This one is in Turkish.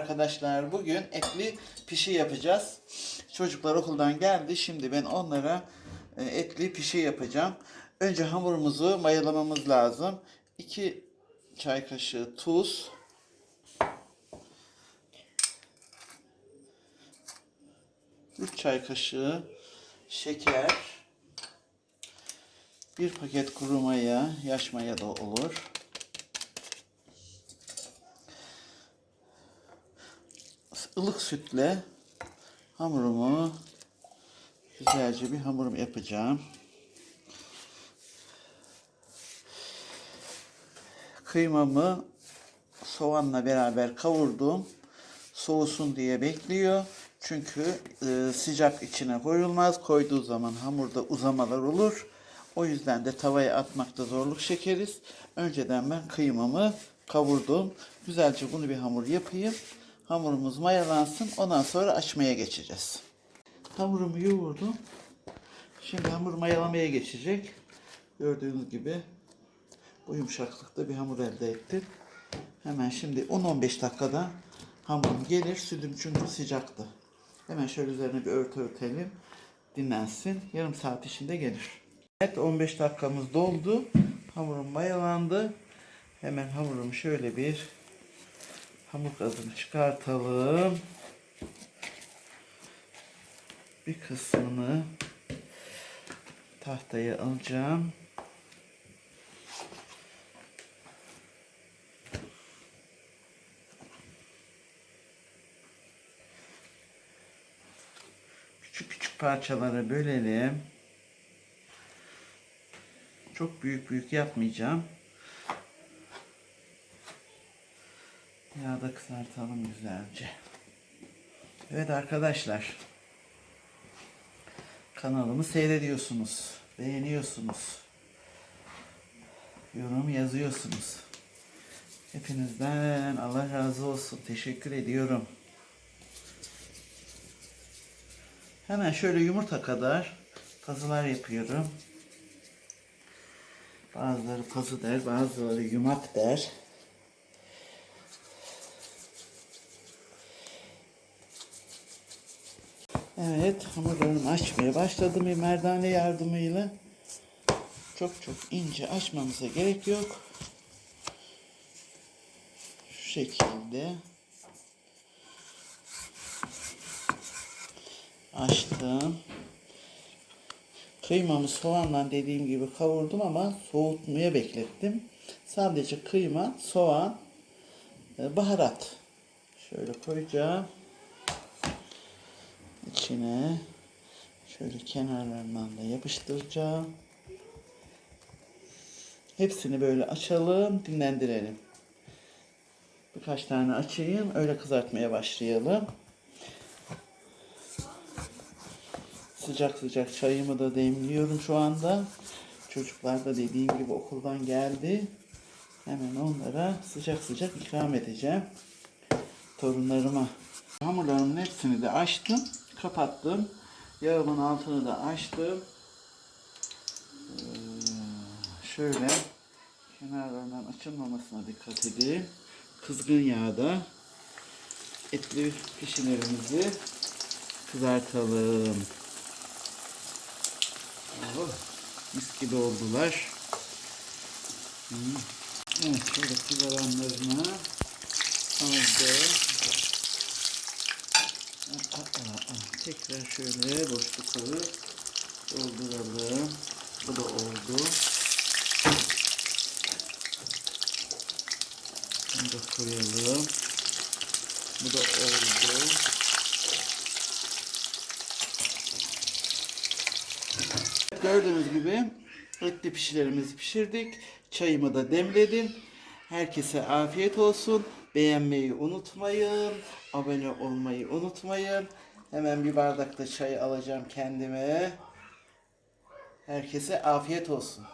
Arkadaşlar bugün etli pişi yapacağız. Çocuklar okuldan geldi. Şimdi ben onlara e, etli pişi yapacağım. Önce hamurumuzu mayalamamız lazım. 2 çay kaşığı tuz. Üç çay kaşığı şeker. Bir paket kuru maya, yaş maya da olur. Ilık sütle hamurumu güzelce bir hamur yapacağım. Kıymamı soğanla beraber kavurdum. Soğusun diye bekliyor. Çünkü e, sıcak içine koyulmaz. Koyduğu zaman hamurda uzamalar olur. O yüzden de tavaya atmakta zorluk çekeriz. Önceden ben kıymamı kavurdum. Güzelce bunu bir hamur yapayım. Hamurumuz mayalansın. Ondan sonra açmaya geçeceğiz. Hamurumu yoğurdum. Şimdi hamur mayalamaya geçecek. Gördüğünüz gibi bu yumuşaklıkta bir hamur elde ettim. Hemen şimdi 10-15 dakikada hamurum gelir. Sütüm çünkü sıcaktı. Hemen şöyle üzerine bir örtü örtelim. Dinlensin. Yarım saat içinde gelir. Evet 15 dakikamız doldu. Hamurum mayalandı. Hemen hamurumu şöyle bir hamur gazını çıkartalım. Bir kısmını tahtaya alacağım. Küçük küçük parçalara bölelim. Çok büyük büyük yapmayacağım. Yağda kızartalım güzelce. Evet arkadaşlar. Kanalımı seyrediyorsunuz. Beğeniyorsunuz. Yorum yazıyorsunuz. Hepinizden Allah razı olsun. Teşekkür ediyorum. Hemen şöyle yumurta kadar pazılar yapıyorum. Bazıları pazı der, bazıları yumak der. Evet, hamurlarımı açmaya başladım bir merdane yardımıyla. Çok çok ince açmamıza gerek yok. Şu şekilde. Açtım. Kıymamı soğanla dediğim gibi kavurdum ama soğutmaya beklettim. Sadece kıyma, soğan, e, baharat. Şöyle koyacağım içine şöyle kenarlarından da yapıştıracağım. Hepsini böyle açalım, dinlendirelim. Birkaç tane açayım, öyle kızartmaya başlayalım. Sıcak sıcak çayımı da demliyorum şu anda. Çocuklar da dediğim gibi okuldan geldi. Hemen onlara sıcak sıcak ikram edeceğim. Torunlarıma. Hamurlarımın hepsini de açtım kapattım. Yağımın altını da açtım. Ee, şöyle kenarlarından açılmamasına dikkat edin. Kızgın yağda etli pişilerimizi kızartalım. Oh, mis gibi oldular. Evet şöyle kızaranlarına aldım. Aa, aa, aa. Tekrar şöyle boşlukları dolduralım. Bu da oldu. Bunu da koyalım. Bu da oldu. Gördüğünüz gibi etli pişilerimizi pişirdik. Çayımı da demledim. Herkese afiyet olsun. Beğenmeyi unutmayın. Abone olmayı unutmayın. Hemen bir bardak da çay alacağım kendime. Herkese afiyet olsun.